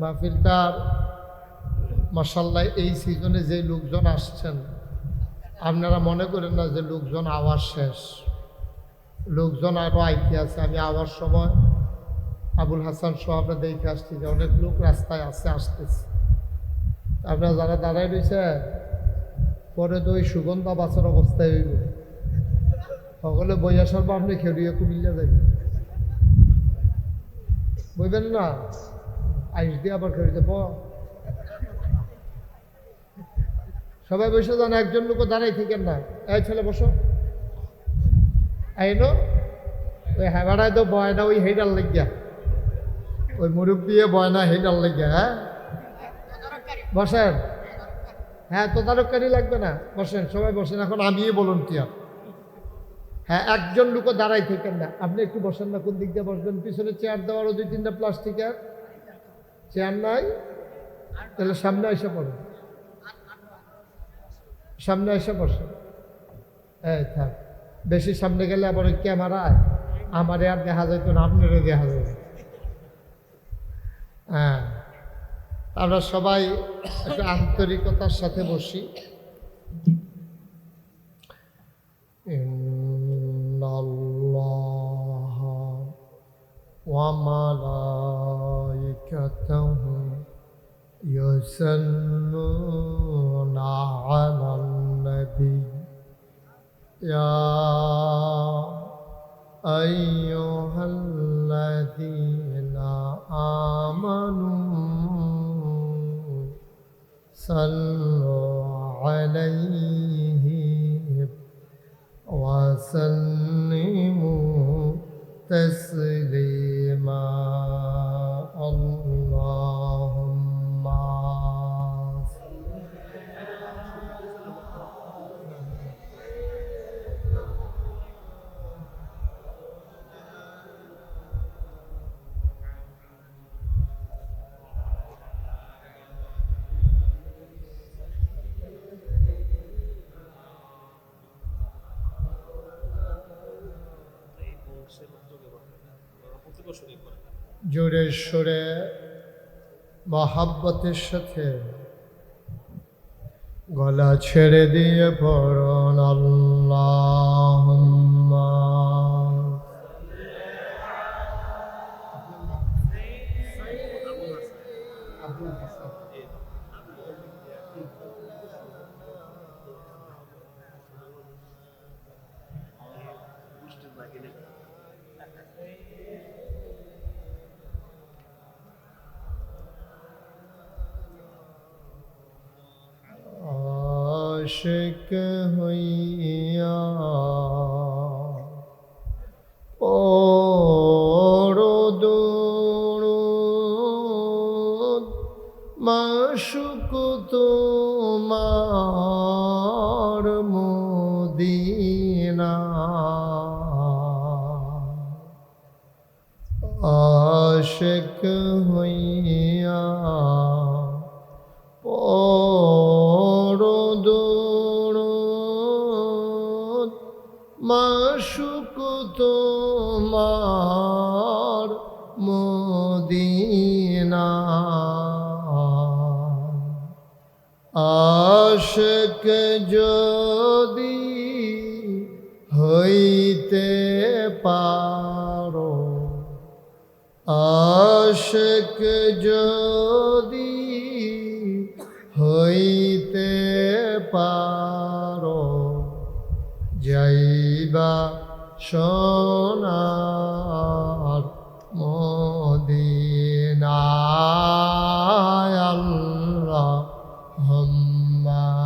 মাহফিলটার মাসাল্লাহ এই সিজনে যে লোকজন আসছেন, আপনারা মনে করেন না যে লোকজন আওয়াজ শেষ? লোকজন আরও আইতে আছে। আমি আওয়ার সময় আবুল হাসান সহ আমরা দেখে আসছি যে অনেক লোক রাস্তায় আছে, আসতেছে। আপনারা যারা দাঁড়ায় রয়েছে, পরে তো ওই সুগন্ধা বাঁচার অবস্থায় হইব। সকলে বই আসার পর আপনি খেলিয়ে কুমিল্লা যাবেন বুঝবেন না? আইস দিয়ে আবার খেলিতে প সবাই বসে যান, একজন লোক দাঁড়াই থাকেন না। এই ছেলে বসো। আইনো। ওই হেবাড়ায় তো বয়না, ওই হেডার লেগিয়া। ওই মুরুখ দিয়ে বয়না হেডার লেগিয়া হ্যাঁ? বসেন। হ্যাঁ তদারককারী লাগবে না। বসেন, সবাই বসেন। এখন আমিই বলুন কি হ্যাঁ একজন লোকও দাঁড়াই থাকেন না। আপনি একটু বসেন না, কোন দিক দিয়ে বসবেন? পিছনে চেয়ার দেওয়ারও দুই তিনটা প্লাস্টিকের চেয়ার নাই, তাহলে সামনে এসে পড়ো। সামনে এসে বসো। এই থাক, বেশি সামনে গেলে আবার ক্যামেরায় আমার আর দেখা যায় না, আপনারও দেখা যেত হ্যাঁ আমরা সবাই একটা আন্তরিকতার সাথে বসি। ইন্নাল্লাহ ওয়া মালা وملائكته يصلون على النبي. يا أيها الذين آمنوا صلوا عليه وسلموا تسليما. জোরে সরে মহাব্বতের সাথে গলা ছেড়ে দিয়ে পড়ন আল্লাহ আশিক হইয়া আশক যদি হইতে পারো আশক যদি হইতে পারো যাইবা সোনার হম্মা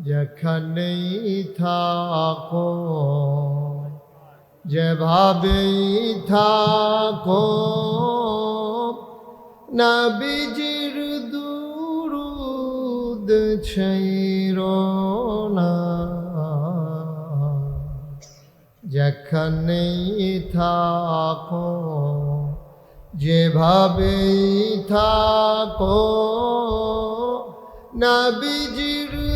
যেখানেই থাকো যেভাবেই থাকো নবীজির দুরুদ না। যেখানেই থাকো যেভাবেই থাকো নবীজির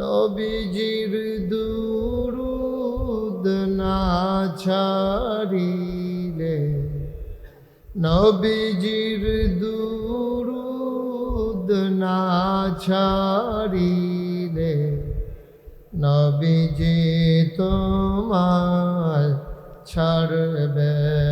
নবীজির দুরুদ না ছাড়িলে নবীজির দুরুদ না ছাড়িলে নবীজি তোমার ছাড়বে।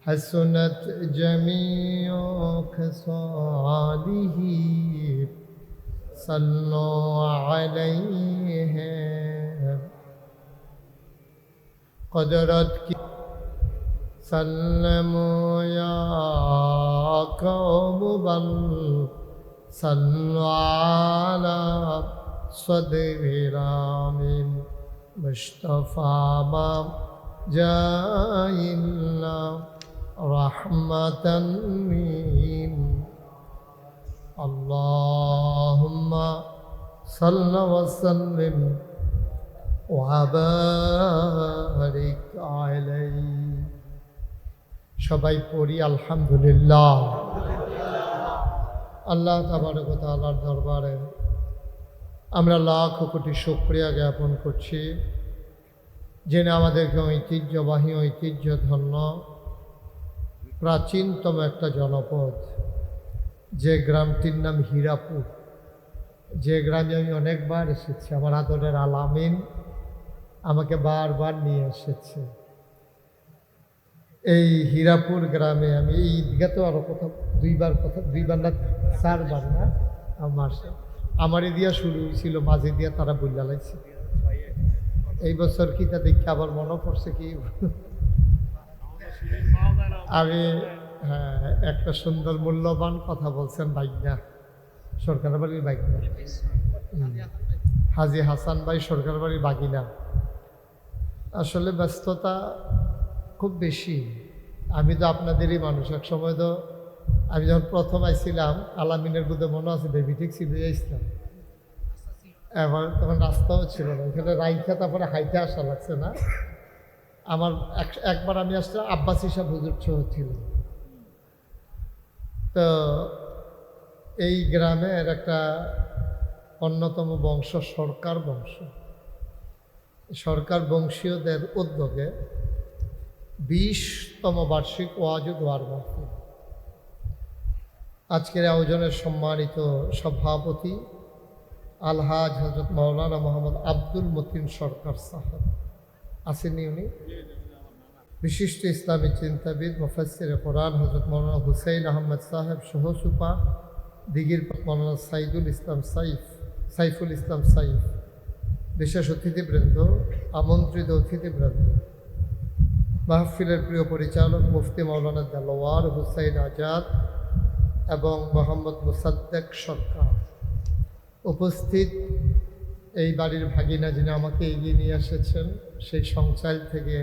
حسنت جميع خصاله. صلوا عليه. قدرت سلموا يا قوم بل صلوا على صدر رام مصطفى جاء إلا رحمة من اللهم صل وسلم وبارك عليه সবাই পড়ি আলহামদুলিল্লাহ আল্লাহ তাবারক তাআলার দরবারে আমরা লাখ কোটি শুক্রিয়া জ্ঞাপন করছি জেনে আমাদেরকে ঐতিহ্যবাহী ঐতিহ্য ধন্য প্রাচীনতম একটা জনপদ, যে গ্রামটির নাম হীরাপুর। যে গ্রামে আমি অনেকবার এসেছি, আমার আদরের আলামিন আমাকে বারবার নিয়ে এসেছে। এই হীরাপুর গ্রামে আমি এই ঈদগা তো আরও কোথাও দুইবার কথা দুইবার না, চারবার না, আমার আমার দিয়া শুরু হয়েছিল, মাঝে দিয়া তারা বইলা লাগছে এই বছর কি তা দেখে আবার মনে পড়ছে কি? আমি হ্যাঁ, একটা সুন্দর মূল্যবান কথা বলছেন বাইকনা সরকার বাড়ির বাইকনা। হাজি হাসান ভাই সরকার বাড়ির বাগিনা আসলে ব্যস্ততা খুব বেশি। আমি তো আপনাদেরই মানুষ এক সময় তো আমি যখন প্রথম আইছিলাম আলামিনের বুধে মনে আছে বেবি ঠিক সিধে আসলাম এবার তখন রাস্তাও ছিল না। এখানে রাইখা তারপরে হাইতে আসা লাগছে না। আমার এক- একবার আমি আসলে আব্বাস হিসাব হুজুর ছোট ছিল। তো এই গ্রামের একটা অন্যতম বংশ, সরকার বংশ। সরকার বংশীয়দের উদ্যোগে বিশতম বার্ষিক ওয়াজ ও দোয়ার মাহফিল। আজকের আয়োজনের সম্মানিত সভাপতি আলহাজ হজরত মাওলানা মোহাম্মদ আব্দুল মতিন সরকার সাহেব। আসেননি উনি? বিশিষ্ট ইসলামী চিন্তাবিদ মুফাসির কোরআন হজরত মৌলানা হুসাইন আহমদ সাহেব সহসুপা দিগির মৌলানা সাইদুল ইসলাম সাইফ, সাইফুল ইসলাম সাইফ। বিশেষ অতিথিবৃন্দ, আমন্ত্রিত অতিথিবৃন্দ। মাহফিলের প্রিয় পরিচালক মুফতি মৌলানা দেলোয়ার হুসাইন আজাদ এবং মোহাম্মদ মুসাদ্দেক সরকার। উপস্থিত এই বাড়ির ভাগিনা যিনি আমাকে এগিয়ে নিয়ে এসেছেন, সেই সংসার থেকে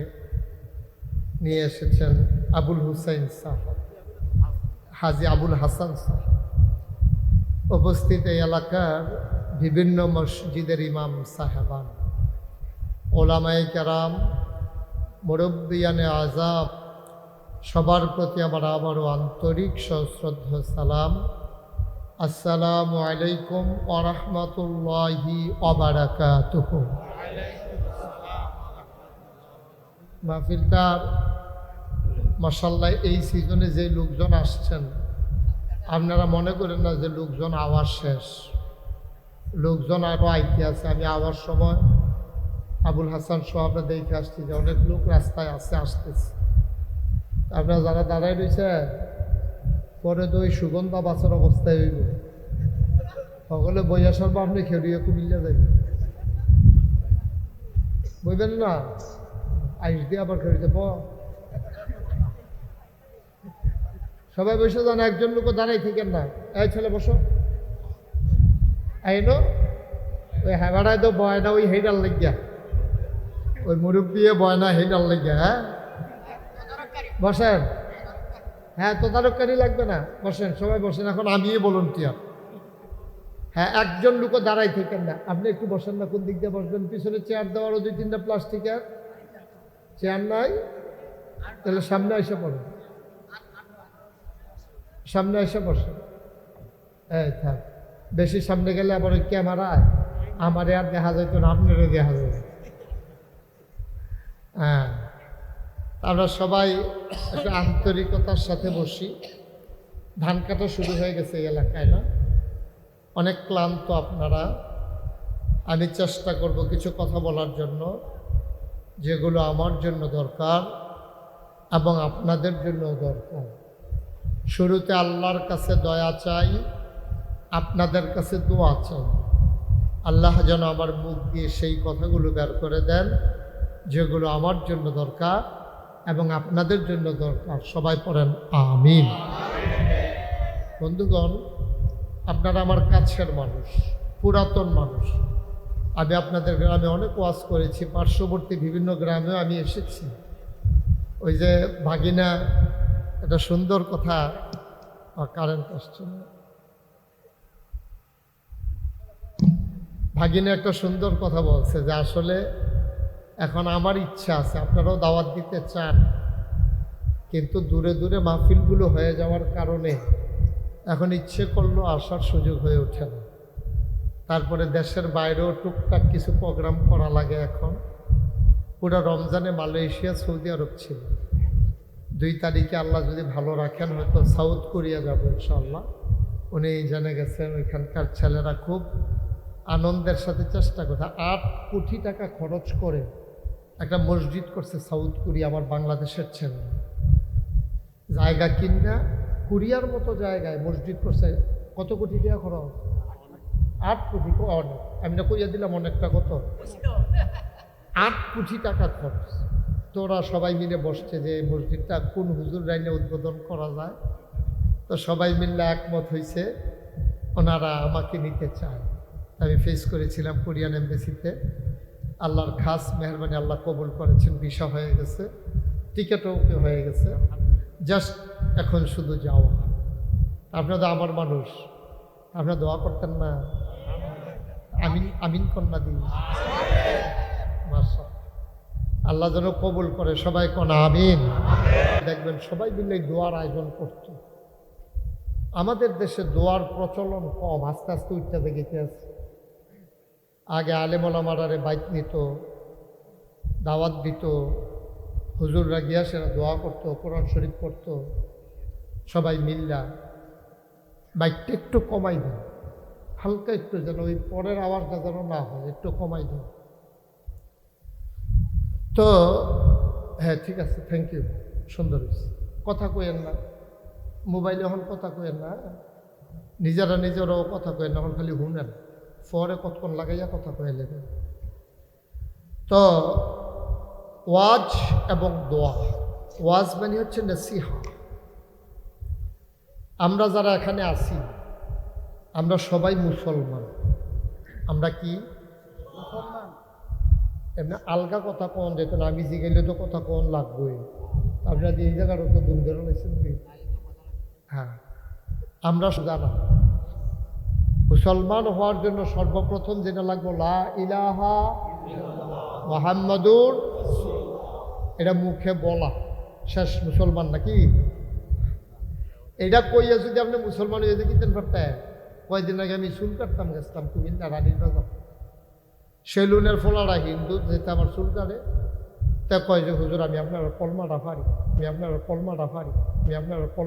নিয়ে এসেছেন আবুল হুসাইন সাহেব হাজি আবুল হাসান সাহেব উপস্থিত এই এলাকার বিভিন্ন মসজিদের ইমাম সাহেবান ওলামাই কেরাম, মুরব্বিয়ানে আজাব সবার প্রতি আমার আবারও আন্তরিক সশ্রদ্ধ সালাম। আসসালামু আলাইকুম ওরহমতুল্লাহি অবারাকাতুহ মাহফিলটার মাসাল্লাহ এই সিজনে যে লোকজন আসছেন, আপনারা মনে করেন না যে লোকজন আওয়াজ শেষ? লোকজন আরও আইতে আছে। আমি আওয়ার সময় আবুল হাসান সহ আমরা দেখে আসছি যে অনেক লোক রাস্তায় আছে, আসতেছে। আপনারা যারা দাঁড়ায় রয়েছে পরে তো ওই সুগন্ধা বাঁচার অবস্থায় হইব। সকলে বইয়া পর আপনি খেলিয়ে কুমিল্লা যাইবেন বইবেন না? আইস দিয়ে আবার খেলিতে প সবাই বসে যান, একজন লোক দাঁড়াই থাকেন না। এই ছেলে, বসো। আইনো। ওই হেবাড়ায় তো বয়না ওই হেডার লেগিয়া। ওই মুরুখ দিয়ে বয়না হেডার লেগিয়া হ্যাঁ? বসেন। হ্যাঁ তো তদারককারী লাগবে না। বসেন, সবাই বসেন, এখন আমিই বলুন টিয়া হ্যাঁ একজন লোকও দাঁড়াই থাকেন না। আপনি একটু বসেন না, কোন দিক দিয়ে বসবেন? পিছনে চেয়ার দেওয়ারও দুই তিনটা প্লাস্টিকের চেয়ার নাই। তাহলে সামনে এসে পড়েন সামনে এসে বসে এই থাক, বেশি সামনে গেলে আবার ওই ক্যামেরায় আমারে আর দেখা যেত না, আপনারও দেখা যাবে হ্যাঁ। আমরা সবাই একটু আন্তরিকতার সাথে বসি। ধান কাটা শুরু হয়ে গেছে এই এলাকায় না? অনেক ক্লান্ত আপনারা। আমি চেষ্টা করব কিছু কথা বলার জন্য, যেগুলো আমার জন্য দরকার এবং আপনাদের জন্য দরকার। শুরুতে আল্লাহর কাছে দয়া চাই, আপনাদের কাছে দোয়া চাই। আল্লাহ যেন আমার মুখ দিয়ে সেই কথাগুলো বের করে দেন, যেগুলো আমার জন্য দরকার। এবং আপনাদের জন্য দরকার, সবাই পড়েন, আমিন। বন্ধুগণ, আপনারা আমার কাছের মানুষ, পুরাতন মানুষ। আমি আপনাদের গ্রামে অনেক ওয়াজ করেছি, পার্শ্ববর্তী বিভিন্ন গ্রামেও আমি এসেছি। ওই যে ভাগিনা, একটা সুন্দর কথা কারেন্ট আসছে ভাগিনা একটা সুন্দর কথা বলছে যে আসলে এখন আমার ইচ্ছা আছে, আপনারাও দাওয়াত দিতে চান, কিন্তু দূরে দূরে মাহফিলগুলো হয়ে যাওয়ার কারণে এখন ইচ্ছে করলেও আসার সুযোগ হয়ে ওঠে না। তারপরে দেশের বাইরেও টুকটাক কিছু প্রোগ্রাম করা লাগে এখন। পুরো রমজানে মালয়েশিয়া, সৌদি আরব ছিল। দুই তারিখে আল্লাহ যদি ভালো রাখেন, হয়তো সাউথ কোরিয়া যাব ইনশাল্লাহ উনি জেনে গেছেন ওইখানকার ছেলেরা খুব আনন্দের সাথে চেষ্টা করছে। আট কোটি টাকা খরচ করে একটা মসজিদ করছে সাউথ কোরিয়া, আমার বাংলাদেশের ছেলে। জায়গা কিনা, কোরিয়ার মতো জায়গায় মসজিদ করছে, কত কোটি টাকা খরচ? আট কোটি অনেক। আমি না কইয়া দিলাম অনেকটা কত? আট কোটি টাকা খরচ। তোরা সবাই মিলে বসছে যে মসজিদটা কোন হুজুর লাইনে উদ্বোধন করা যায়? তো সবাই মিলে একমত হয়েছে ওনারা আমাকে নিতে চায়। আমি ফেস করেছিলাম কোরিয়ান এম্বাসিতে। আল্লাহর খাস মেহরবানি আল্লাহ কবুল করেছেন, বিষা হয়ে গেছে, টিকিটও হয়ে গেছে। জাস্ট এখন শুধু যাওয়া। আপনারা তো আমার মানুষ। আপনারা দোয়া করতেন না। আমিন আমিন কন্যা দিন। আল্লাহ যেন কবুল করে সবাই কোন আমিন। দেখবেন সবাই মিলে দোয়ার আয়োজন করত আমাদের দেশে দোয়ার প্রচলন কম, আস্তে আস্তে উঠতে দেখিতে আছে আগে আলেমলামারারে বাইক নিত, দাওয়াত দিত, হুজুররা গিয়া সেরা দোয়া করতো, কোরআন শরীফ পড়তো, সবাই মিল্লা। বাইকটা একটু কমাই দেন, হালকা একটু যেন ওই পরের আওয়াজটা যেন না হয়, একটু কমাই দেন। তো হ্যাঁ ঠিক আছে থ্যাংক ইউ সুন্দর কথা কইেন না, মোবাইলে এখন কথা কইেন না নিজেরা নিজেরাও কথা কইেন না, এখন খালি শুনেন পরে কতক্ষণ লাগাইয়া কথা কয়ে লেগে তো ওয়াজ এবং দোয়া। ওয়াজ মানে হচ্ছে নসিহা। আমরা যারা এখানে আছি আমরা সবাই মুসলমান। আমরা কি? এমনি আলগা কথা কন যেত না আমি জিগাইলে তো কথা কন লাগবেই। আপনারা এই জায়গার তো দুম ধরে হ্যাঁ। আমরা জানা। মুসলমান হওয়ার জন্য সর্বপ্রথম যেটা লাগবো, লা ইলাহা মোহাম্মদুর এটা মুখে বলা। শেষ মুসলমান নাকি? এটা কইয়া যদি আপনি মুসলমান হয়ে দেখিতেন পারতেন কয়দিন আগে আমি চুল কাটতাম, গেছিলাম কুমিল্লা রানীর বাজার। সেলুনের ফোলারা হিন্দু যেতে আমার চুল কাটে, তা কয় যে, হুজুর, আমি আপনার কলমাটা পারি আমি আপনার কলমাটা পারি আমি আপনার কল